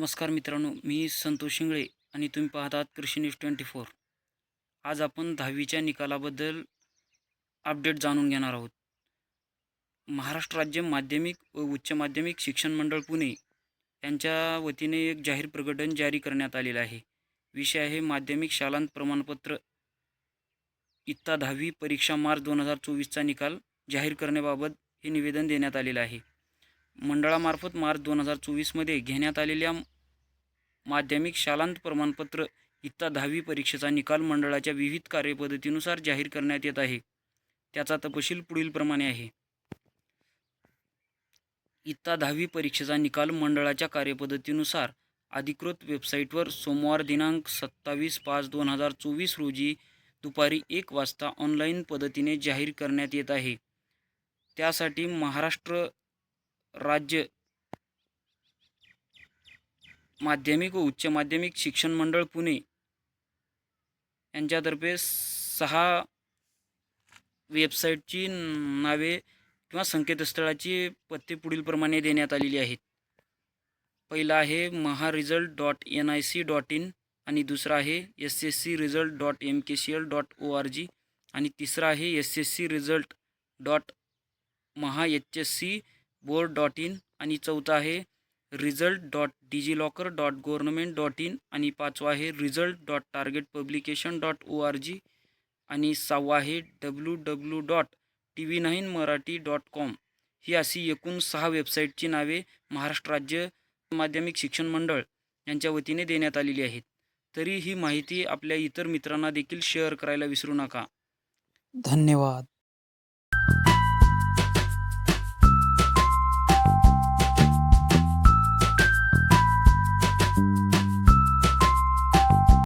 नमस्कार मित्रांनो मी संतोष शिंगळे आणि तुम्ही पाहतात कृषी न्यूज ट्वेंटी फोर. आज आपण दहावीच्या निकालाबद्दल अपडेट जाणून घेणार आहोत. महाराष्ट्र राज्य माध्यमिक व उच्च माध्यमिक शिक्षण मंडळ पुणे यांच्या वतीने एक जाहीर प्रकटन जारी करण्यात आलेलं आहे. विषय आहे माध्यमिक शालांत प्रमाणपत्र. इत्ता दहावी परीक्षा मार्च दोन हजार चोवीसचा निकाल जाहीर करण्याबाबत हे निवेदन देण्यात आलेलं आहे. मंडळामार्फत मार्च दोन हजार चोवीसमध्ये घेण्यात आलेल्या माध्यमिक शालांत प्रमाणपत्र इत्ता दहावी परीक्षेचा निकाल मंडळाच्या विविध कार्यपद्धतीनुसार जाहीर करण्यात येत आहे. त्याचा तपशील पुढीलप्रमाणे आहे. इत्ता दहावी परीक्षेचा निकाल मंडळाच्या कार्यपद्धतीनुसार अधिकृत वेबसाईटवर सोमवार दिनांक सत्तावीस पाच दोन हजार चोवीस रोजी दुपारी एक वाजता ऑनलाईन पद्धतीने जाहीर करण्यात येत आहे. त्यासाठी महाराष्ट्र राज्य माध्यमिक व उच्च माध्यमिक शिक्षण मंडळ पुणे यांच्यातर्फे सहा वेबसाईटची नावे किंवा संकेतस्थळाची पत्ते पुढीलप्रमाणे देण्यात आलेली आहेत. पहिला आहे Maha result dot N I C dot in आणि दुसरा आहे S S C result dot M K C L dot O R G आणि तिसरा आहे S S C result dot Maha H S C board dot in आणि चौथा आहे result dot DigiLocker dot government dot in आणि पाचवा आहे result dot target publication dot O R G आणि सहावा आहे W W dot T V nine Marathi dot com ही अशी एकूण सहा वेबसाईटची नावे महाराष्ट्र राज्य माध्यमिक शिक्षण मंडळ यांच्या वतीने देण्यात आलेली आहेत. तरी ही माहिती आपल्या इतर मित्रांना देखील शेअर करायला विसरू नका. धन्यवाद.